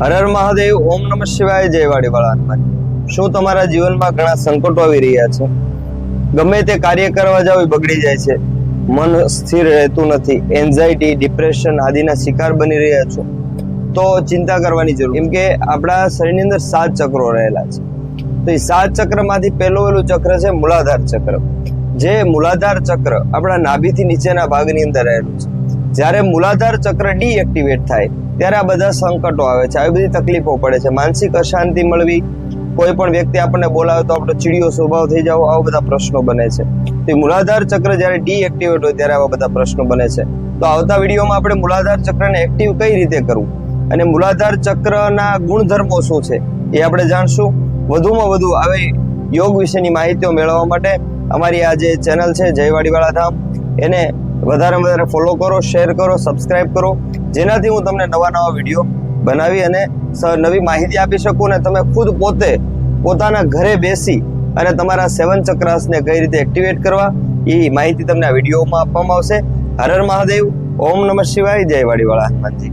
હર હર મહાદેવ, ઓમ નમઃ શિવાય, જય વાડીવાળા હનુમાન શું તમારા જીવનમાં ઘણા સંકટો આવી રહ્યા છે? ગમે તે કાર્ય કરવા જાવ એ બગડી જાય છે. મન સ્થિર રહેતું નથી. એન્ઝાયટી ડિપ્રેશન આદિના શિકાર બની રહ્યા છો. તો ચિંતા કરવાની જરૂર. કેમ કે આપણા શરીરની અંદર સાત ચક્રો રહેલા છે. તો એ સાત ચક્રમાંથી પહેલું પેલું ચક્ર છે મૂલાધાર ચક્ર. જે મૂલાધાર ચક્ર આપણા નાભીથી નીચેના ભાગની અંદર રહેલું છે. જ્યારે મૂલાધાર ચક્ર ડીએક્ટિવેટ થાય ત્યારે આ બધા સંકટો આવે છે. આવી બધી તકલીફો પડે છે. માનસિક અશાંતિ મળવી, કોઈ પણ વ્યક્તિ આપણને બોલાવે તો આપણો ચીડિયો સ્વભાવ થઈ જાવ, આવા બધા પ્રશ્નો બને છે. તો મૂલાધાર ચક્ર જ્યારે ડીએક્ટિવેટ હોય ત્યારે આવા બધા પ્રશ્નો બને છે. તો આવતા વિડીયોમાં આપણે મૂલાધાર ચક્રને એક્ટિવ કઈ રીતે કરવું? અને મૂલાધાર ચક્રના ગુણધર્મો શું છે? એ આપણે જાણશું. વધુમાં વધુ આવી યોગ વિશેની માહિતીઓ મેળવવા માટે અમારી આ જે ચેનલ છે જયવાડીવાળા ધામ એને વધારેમાં વધારે ફોલો કરો શેર કરો સબસ્ક્રાઇબ કરો. જેનાથી હું તમને નવા નવા વીડિયો બનાવી અને નવી માહિતી આપી શકું અને તમે ખુદ પોતે પોતાના ઘરે બેસી અને તમારા સેવન ચક્રાસને કઈ રીતે એક્ટિવેટ કરવા, એ માહિતી તમને આ વિડીયોમાં આપવામાં આવશે. હર હર મહાદેવ. ઓમ નમઃ શિવાય. જય વાડીવાળા હનુમાનજી.